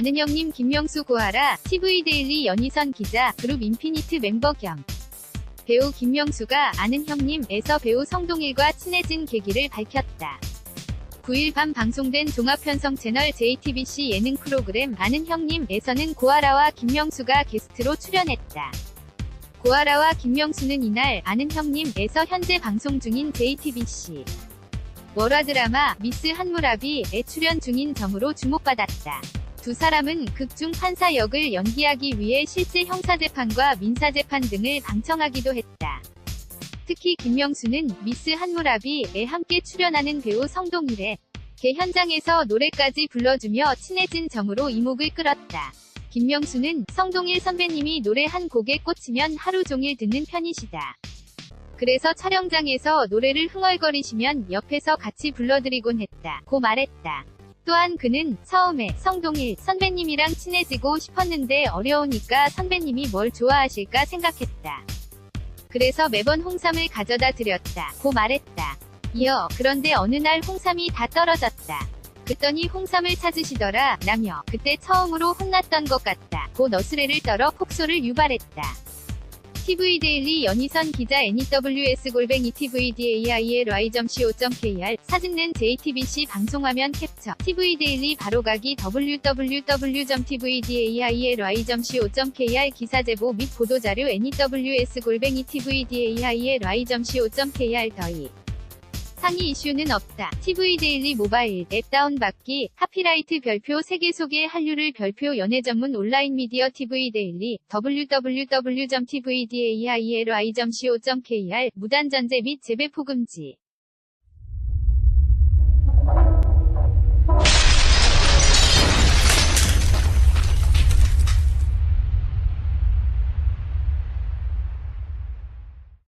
아는 형님 김명수 고하라, TV데일리 연희선 기자, 그룹 인피니트 멤버 겸. 배우 김명수가 아는 형님에서 배우 성동일과 친해진 계기를 밝혔다. 9일 밤 방송된 종합편성 채널 JTBC 예능 프로그램 아는 형님에서는 고아라와 김명수가 게스트로 출연했다. 고아라와 김명수는 이날 아는 형님에서 현재 방송 중인 JTBC 월화 드라마 미스 한무라비에 출연 중인 점으로 주목받았다. 두 사람은 극중 판사 역을 연기하기 위해 실제 형사재판과 민사재판 등을 방청하기도 했다. 특히 김명수는 미스 한무라비에 함께 출연하는 배우 성동일의 개 현장에서 노래까지 불러주며 친해진 정으로 이목을 끌었다. 김명수는 성동일 선배님이 노래 한 곡에 꽂히면 하루 종일 듣는 편이시다. 그래서 촬영장에서 노래를 흥얼거리시면 옆에서 같이 불러드리곤 했다. 고 말했다. 또한 그는 처음에 성동일 선배님이랑 친해지고 싶었는데 어려우니까 선배님이 뭘 좋아하실까 생각했다. 그래서 매번 홍삼을 가져다 드렸다. 고 말했다. 이어 그런데 어느 날 홍삼이 다 떨어졌다. 그랬더니 홍삼을 찾으시더라 라며 그때 처음으로 혼났던 것 같다. 고 너스레를 떨어 폭소를 유발했다. TV데일리 연희선 기자 NEWS 골뱅이 TVDAILY.co.kr 사진낸 JTBC 방송화면 캡처 TV데일리 바로가기 www.tvdaily.co.kr 기사 제보 및 보도자료 NEWS 골뱅이 TVDAILY.co.kr 더이 상위 이슈는 없다. TV데일리 모바일 앱 다운받기 하피라이트 별표 3개 소개 한류를 별표 연예 전문 온라인 미디어 TV데일리 www.tvdaily.co.kr 무단 전제 및 재배포 금지